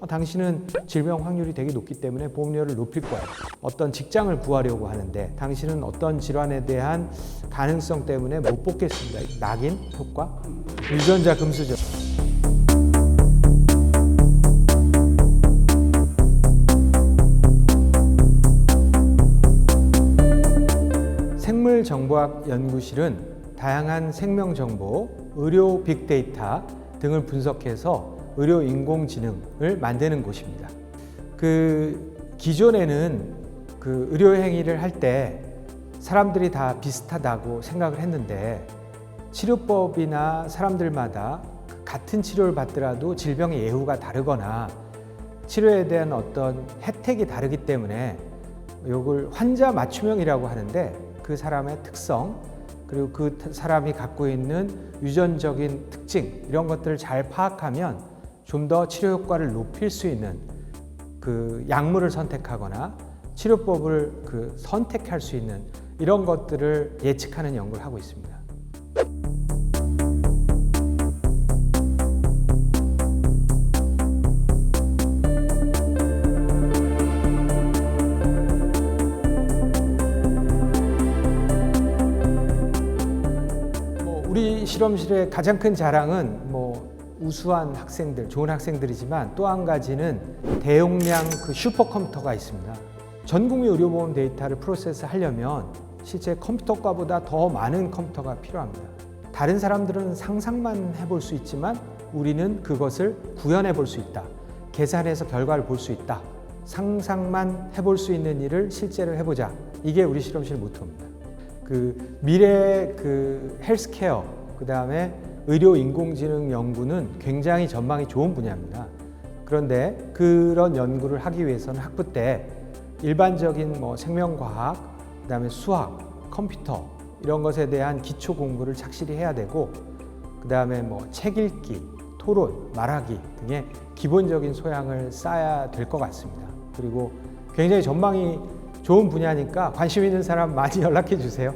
어, 당신은 질병 확률이 되게 높기 때문에 보험료를 높일 거야. 어떤 직장을 구하려고 하는데 당신은 어떤 질환에 대한 가능성 때문에 못 뽑겠습니다. 낙인 효과, 유전자 금수저. 생물정보학 연구실은 다양한 생명 정보, 의료 빅데이터 등을 분석해서 의료 인공지능을 만드는 곳입니다. 그 기존에는 그 의료 행위를 할 때 사람들이 다 비슷하다고 생각을 했는데 치료법이나 사람들마다 같은 치료를 받더라도 질병의 예후가 다르거나 치료에 대한 어떤 혜택이 다르기 때문에 이걸 환자 맞춤형이라고 하는데 그 사람의 특성 그리고 그 사람이 갖고 있는 유전적인 특징 이런 것들을 잘 파악하면 좀 더 치료 효과를 높일 수 있는 그 약물을 선택하거나 치료법을 그 선택할 수 있는 이런 것들을 예측하는 연구를 하고 있습니다. 뭐 실험실의 가장 큰 자랑은 뭐 우수한 학생들, 좋은 학생들이지만 또 한 가지는 대용량 그 슈퍼컴퓨터가 있습니다. 전 국민 의료보험 데이터를 프로세스 하려면 실제 컴퓨터가보다 더 많은 컴퓨터가 필요합니다. 다른 사람들은 상상만 해볼 수 있지만 우리는 그것을 구현해 볼 수 있다. 계산해서 결과를 볼 수 있다. 상상만 해볼 수 있는 일을 실제로 해보자. 이게 우리 실험실 모토입니다. 그 미래 그 헬스케어 그 다음에 의료 인공지능 연구는 굉장히 전망이 좋은 분야입니다. 그런데 그런 연구를 하기 위해서는 학부 때 일반적인 뭐 생명과학, 그다음에 수학, 컴퓨터 이런 것에 대한 기초 공부를 착실히 해야 되고 그다음에 뭐 책 읽기, 토론, 말하기 등의 기본적인 소양을 쌓아야 될 것 같습니다. 그리고 굉장히 전망이 좋은 분야니까 관심 있는 사람 많이 연락해 주세요.